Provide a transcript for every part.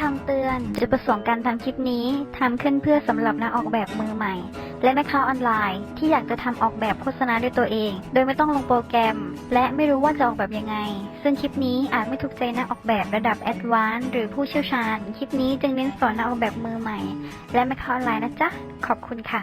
คำเตือนจุดประสงค์การทำคลิปนี้ทำขึ้นเพื่อสำหรับนักออกแบบมือใหม่ และแม่ค้าออนไลน์ ที่อยากจะทำออกแบบโฆษณาด้วยตัวเอง โดยไม่ต้องลงโปรแกรม และไม่รู้ว่าจะออกแบบยังไง ซึ่งคลิปนี้อาจไม่ถูกใจนักออกแบบระดับแอดวานซ์หรือผู้เชี่ยวชาญ คลิปนี้จึงเน้นสอนนักออกแบบมือใหม่ และแม่ค้าออนไลน์นะจ๊ะขอบคุณค่ะ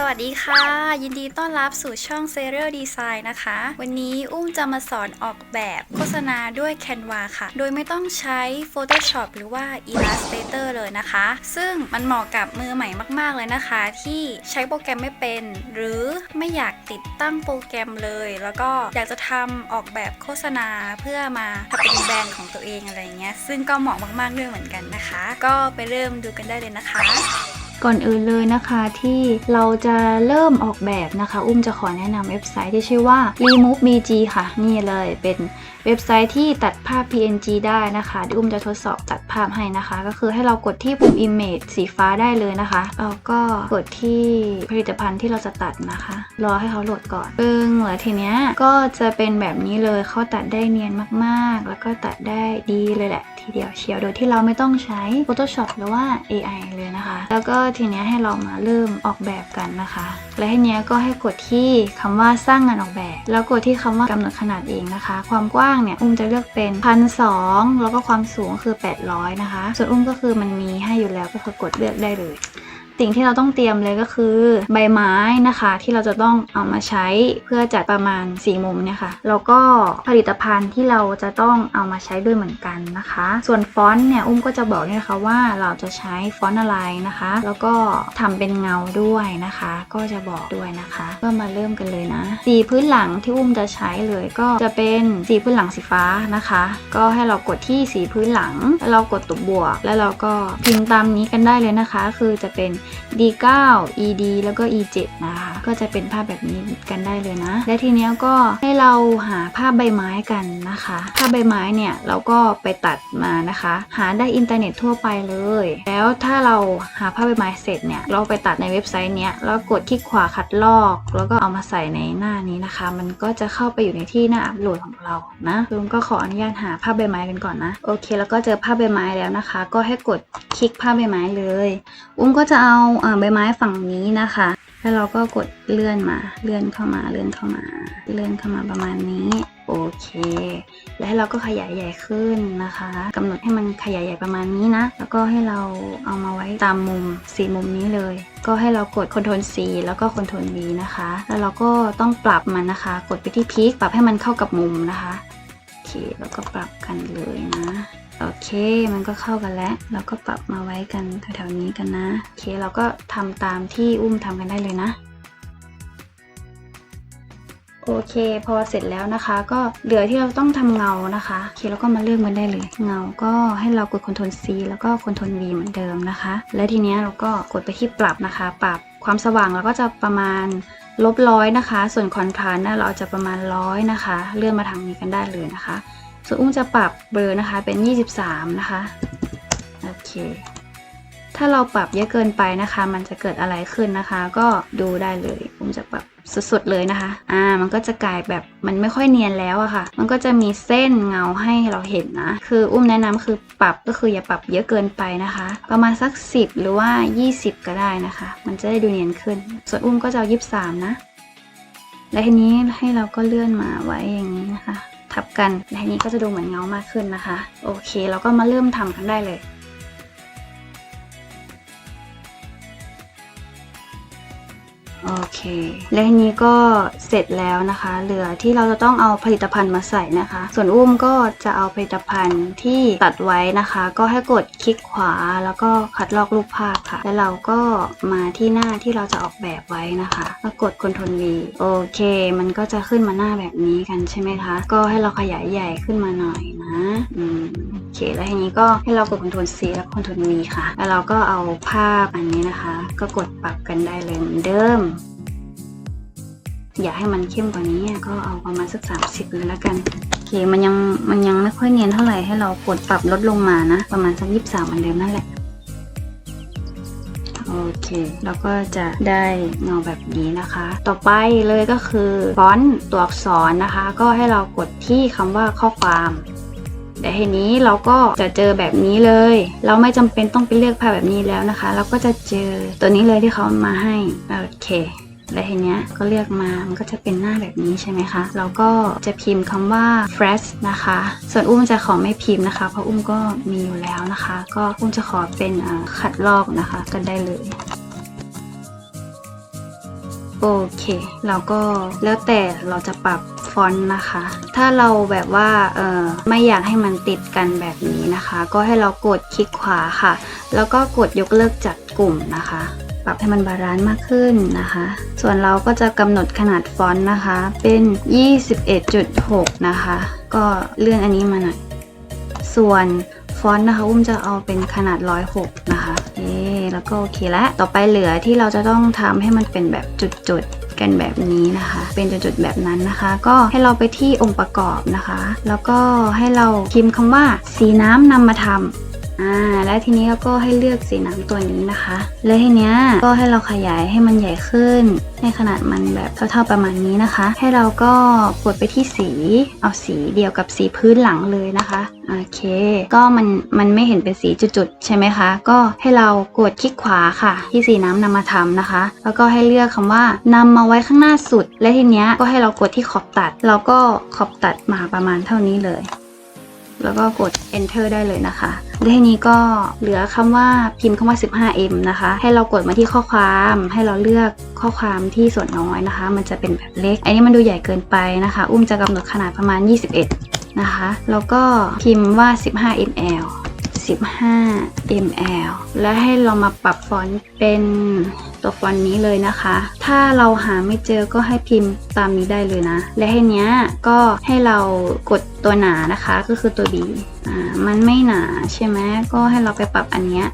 สวัสดีค่ะ ยินดีต้อนรับสู่ช่อง s e r i a l Design นะคะ วันนี้อุ้มจะมาสอนออกแบบโฆษณาด้วย Canva ค่ะ โดยไม่ต้องใช้ Photoshop หรือว่า Illustrator เลยนะคะ ซึ่งมันเหมาะกับมือใหม่มาก ๆ เลยนะคะ ที่ใช้โปรแกรมไม่เป็น หรือไม่อยากติดตั้งโปรแกรมเลย แล้วก็อยากจะทำออกแบบโฆษณาเพื่อมาทำเป็นแบรนด์ของตัวเองอะไรเงี้ยซึ่งก็เหมาะมากๆด้วยเหมือนกันนะคะ ก็ไปเริ่มดูกันได้เลยนะคะ ก่อนอื่นเลยนะคะที่เราจะเริ่มออกแบบนะคะ อุ้มจะขอแนะนำเว็บไซต์ที่ชื่อว่า Remove BG ค่ะ นี่เลยเป็นเว็บไซต์ที่ตัดภาพ PNG ได้นะคะอุ้มจะทดสอบตัดภาพให้นะคะ ก็คือให้เรากดที่ปุ่ม Image สีฟ้าได้เลยนะคะแล้วก็กดที่ผลิตภัณฑ์ที่เราจะตัดนะคะ รอให้เขาโหลดก่อนปึ้งแล้วทีเนี้ยก็จะเป็นแบบนี้เลยเขาตัดได้เนียนมากๆ แล้วก็ตัดได้ดีเลยแหละ ทีเดียวเชียวโดยที่เราไม่ต้องใช้ Photoshop หรือว่า AI เลยนะคะ แล้วก็ทีนี้ให้เรามาเริ่มออกแบบกันนะคะ และทีเนี้ยก็ให้กดที่คำว่าสร้างงานออกแบบ แล้วกดที่คำว่ากำหนดขนาดเองนะคะ ความกว้างเนี่ยอุ้มจะเลือกเป็นพันสองแล้วก็ความสูงคือ 800 นะคะ ส่วนอุ้มก็คือมันมีให้อยู่แล้วก็คือกดเลือกได้เลย สิ่งที่เราต้องเตรียมเลยก็คือใบไม้นะคะ ที่เราจะต้องเอามาใช้เพื่อจัดประมาณ4มุมเนี่ยค่ะแล้วก็ผลิตภัณฑ์ที่เราจะต้องเอามาใช้ด้วยเหมือนกันนะคะ ส่วนฟอนต์เนี่ยอุ้มก็จะบอกเนี่ยนะคะว่าเราจะใช้ฟอนต์อะไรนะคะ แล้วก็ทำเป็นเงาด้วยนะคะ ก็จะบอกด้วยนะคะก็มาเริ่มกันเลยนะสีพื้นหลังที่อุ้มจะใช้เลยก็จะเป็นสีพื้นหลังสีฟ้านะคะ ก็ให้เรากดที่สีพื้นหลังแล้วเรากดตัวบวก แล้วเราก็พิมพ์ตามนี้กันได้เลยนะคะ คือจะเป็น D9 ED แล้วก็ E7 นะคะ ก็จะเป็นภาพแบบนี้กันได้เลยนะ และทีเนี้ยก็ให้เราหาภาพใบไม้กันนะคะ ภาพใบไม้เนี่ยเราก็ไปตัดมานะคะ หาได้อินเทอร์เน็ตทั่วไปเลย แล้วถ้าเราหาภาพใบไม้เสร็จเนี่ยเราไปตัดในเว็บไซต์เนี้ยแล้วกดคลิกขวาคัดลอก แล้วก็เอามาใส่ในหน้านี้นะคะ มันก็จะเข้าไปอยู่ในที่หน้าอัปโหลดของเรานะลุงก็ขออนุญาตหาภาพใบไม้กันก่อนนะโอเค แล้วก็เจอภาพใบไม้แล้วนะคะ ก็ให้กดคลิกภาพใบไม้เลย อุ้มก็จะเอาใบไม้ฝั่งนี้นะคะ แล้วเราก็กดเลื่อนมา เลื่อนเข้ามา เลื่อนเข้ามา เลื่อนเข้ามาประมาณนี้ โอเค แล้วเราก็ขยายใหญ่ขึ้นนะคะกำหนดให้มันขยายใหญ่ประมาณนี้นะ แล้วก็ให้เราเอามาไว้ตามมุมสีมุมนี้เลย ก็ให้เรากด Ctrl C แล้วก็ Ctrl V นะคะ แล้วเราก็ต้องปรับมันนะคะ กดไปที่พิกปรับให้มันเข้ากับมุมนะคะ โอเค แล้วก็ปรับกันเลยนะ โอเคมันก็เข้ากันแล้ว เราก็ปรับมาไว้กันแถวๆนี้กันนะ โอเคเราก็ทำตามที่อุ้มทำกันได้เลยนะ โอเค พอเสร็จแล้วนะคะ ก็เหลือที่เราต้องทำเงานะคะโอเคแล้วก็มาเลือกมันได้เลย เงาก็ให้เรากด Ctrl C แล้วก็ Ctrl V เหมือนเดิมนะคะ และทีเนี้ยเราก็กดไปที่ปรับนะคะ ปรับความสว่างเราก็จะประมาณลบร้อยนะคะ ส่วนคอนทราสต์นะเราจะประมาณร้อยนะคะ เลื่อนมาทางนี้กันได้เลยนะคะ ส่วนอุ้มจะปรับเบอร์นะคะเป็น 23 นะคะ โอเค ถ้าเราปรับเยอะเกินไปนะคะ มันจะเกิดอะไรขึ้นนะคะ ก็ดูได้เลย อุ้มจะปรับสุดๆเลยนะคะ อ่า มันก็จะกลายแบบมันไม่ค่อยเนียนแล้วอะค่ะ มันก็จะมีเส้นเงาให้เราเห็นนะ คืออุ้มแนะนำคือปรับก็คืออย่าปรับเยอะเกินไปนะคะ ประมาณสัก 10 หรือว่า 20 ก็ได้นะคะ มันจะได้ดูเนียนขึ้น ส่วนอุ้มก็จะเอา23นะ และทีนี้ให้เราก็เลื่อนมาไว้อย่างนี้นะคะ ทับกันและนี้ก็จะดูเหมือนเงามากขึ้นนะคะ โอเค เราก็มาเริ่มทำกันได้เลย โอเค และทีนี้ก็เสร็จแล้วนะคะ เหลือที่เราจะต้องเอาผลิตภัณฑ์มาใส่นะคะ ส่วนอุ้มก็จะเอาผลิตภัณฑ์ที่ตัดไว้นะคะ ก็ให้กดคลิกขวาแล้วก็คัดลอกรูปภาพค่ะ แล้วเราก็มาที่หน้าที่เราจะออกแบบไว้นะคะแล้วกด Ctrl V โอเค มันก็จะขึ้นมาหน้าแบบนี้กันใช่ไหมคะ ก็ให้เราขยายใหญ่ขึ้นมาหน่อย อืมโอเคแล้วทีนี้ก็ให้เรากด Ctrl C แล้ว Ctrl V ค่ะ แล้วเราก็เอาภาพอันนี้นะคะ ก็กดปรับกันได้เลยเหมือนเดิม อยากให้มันเข้มกว่านี้ก็เอาประมาณสัก 30 เลยแล้วกันโอเคมันยังมันยังไม่ค่อยเนียนเท่าไหร่ให้เรากดปรับลดลงมานะ ประมาณสัก 23เหมือนเดิมนั่นแหละโอเคแล้วก็จะได้เงาแบบนี้นะคะ ต่อไปเลยก็คือฟอนต์ตัวอักษรนะคะ ก็ให้เรากดที่คำว่าข้อความ แต่ทีนี้เราก็จะเจอแบบนี้เลย เราไม่จำเป็นต้องไปเลือกภาแบบนี้แล้วนะคะ เราก็จะเจอตัวนี้เลยที่เขามาให้โอเคและทีเนี้ยก็เลือกมา มันก็จะเป็นหน้าแบบนี้ใช่ไหมคะเราก็จะพิมพ์คำว่า fresh นะคะ ส่วนอุ้มจะขอไม่พิมพ์นะคะ เพราะอุ้มก็มีอยู่แล้วนะคะ ก็อุ้มจะขอเป็นขัดลอกนะคะก็ได้เลย โอเค เราก็แล้วแต่เราจะปรับฟอนต์นะคะ ถ้าเราแบบว่าเออไม่อยากให้มันติดกันแบบนี้นะคะ ก็ให้เรากดคลิกขวาค่ะ แล้วก็กดยกเลิกจัดกลุ่มนะคะ ปรับให้มันบาลานซ์มากขึ้นนะคะ ส่วนเราก็จะกำหนดขนาดฟอนต์นะคะ เป็น 21.6 นะคะ ก็เลื่อนอันนี้มาหน่อย ส่วนฟอนต์นะคะอุ้มจะเอาเป็นขนาด 106 นะคะเอ๊ แล้วก็โอเคแล้วต่อไปเหลือที่เราจะต้องทำให้มันเป็นแบบจุดๆกันแบบนี้นะคะ เป็นจุดๆแบบนั้นนะคะ ก็ให้เราไปที่องค์ประกอบนะคะ แล้วก็ให้เราพิมพ์คำว่าสีน้ำนำมาทำ อ่า และทีนี้เราก็ให้เลือกสีน้ำตัวนี้นะคะ และทีเนี้ยก็ให้เราขยายให้มันใหญ่ขึ้น ให้ขนาดมันแบบเท่าๆประมาณนี้นะคะ ให้เราก็กดไปที่สี เอาสีเดียวกับสีพื้นหลังเลยนะคะโอเค ก็มันมันไม่เห็นเป็นสีจุดๆ ใช่ไหมคะ ก็ให้เรากดคลิกขวาค่ะ ที่สีน้ำนำมาทำนะคะ แล้วก็ให้เลือกคำว่านำมาไว้ข้างหน้าสุด และทีเนี้ยก็ให้เรากดที่ขอบตัด เราก็ขอบตัดมาประมาณเท่านี้เลย แล้วก็กด enter ได้เลยนะคะและทีนี้ก็เหลือคำว่าพิมพ์คำว่า 15m นะคะ ให้เรากดมาที่ข้อความให้เราเลือกข้อความที่ส่วนน้อยนะคะ มันจะเป็นแบบเล็ก อันนี้มันดูใหญ่เกินไปนะคะ อุ้มจะกำหนดขนาดประมาณ 21 นะคะ แล้วก็พิมพ์ว่า 15ml 15 ml และให้เรามาปรับฟอนต์เป็น ตัวฟอนต์นี้เลยนะคะ ถ้าเราหาไม่เจอก็ให้พิมพ์ตามนี้ได้เลยนะ และให้เนี้ยก็ให้เรากดตัวหนานะคะก็คือตัว B อ่ามันไม่หนาใช่ไหมก็ให้เราไปปรับอันเนี้ย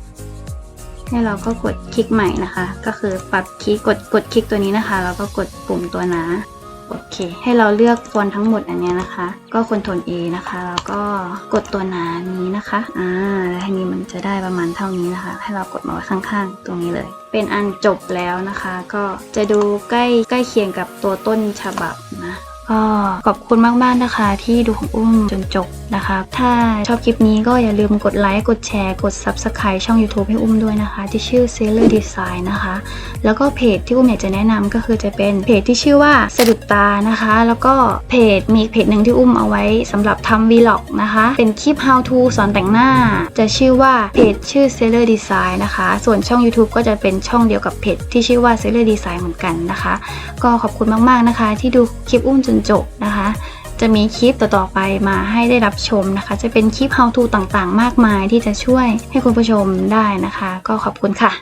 ให้เราก็กดคลิกใหม่นะคะ ก็คือปรับคลิกกดกดคลิกตัวนี้นะคะแล้วก็กดปุ่มตัวหนาโอเค ให้เราเลือกฟอนต์ทั้งหมดอันเนี้ยนะคะ ก็ค t รล A นะคะ แล้วก็กดตัวหนานี้นะคะ อ่า แล้วทีนี้มันจะได้ประมาณเท่านี้นะคะ ให้เรากดมาไว้ข้างๆ ตรงนี้เลย เป็นอันจบแล้วนะคะ ก็จะดูใกล้ใกล้เคียงกับตัวต้นฉบับนะ ก็ขอบคุณมากๆนะคะ ที่ดูของอุ้มจนจบนะคะ ถ้าชอบคลิปนี้ก็อย่าลืมกดไลค์ กดแชร์ กด Subscribe ช่อง YouTube ให้อุ้มด้วยนะคะ ที่ชื่อ Sailor Design นะคะ แล้วก็เพจที่อุ้มอยากจะแนะนำก็คือจะเป็นเพจที่ชื่อว่าสะดุดตานะคะ แล้วก็เพจมีเพจหนึ่งที่อุ้มเอาไว้สำหรับทำ Vlog นะคะ เป็นคลิป How to สอนแต่งหน้า จะชื่อว่าเพจชื่อ Sailor Design นะคะ ส่วนช่อง YouTube ก็จะเป็นช่องเดียวกับเพจที่ชื่อว่า Sailor Design เหมือนกันนะคะ ก็ขอบคุณมากๆนะคะ ที่ดูคลิปอุ้มจนนจบนะคะ จะมีคลิปต่อๆไปมาให้ได้รับชมนะคะ จะเป็นคลิป How to ต่างๆ มากมายที่จะช่วยให้คุณผู้ชมได้นะคะ ก็ขอบคุณค่ะ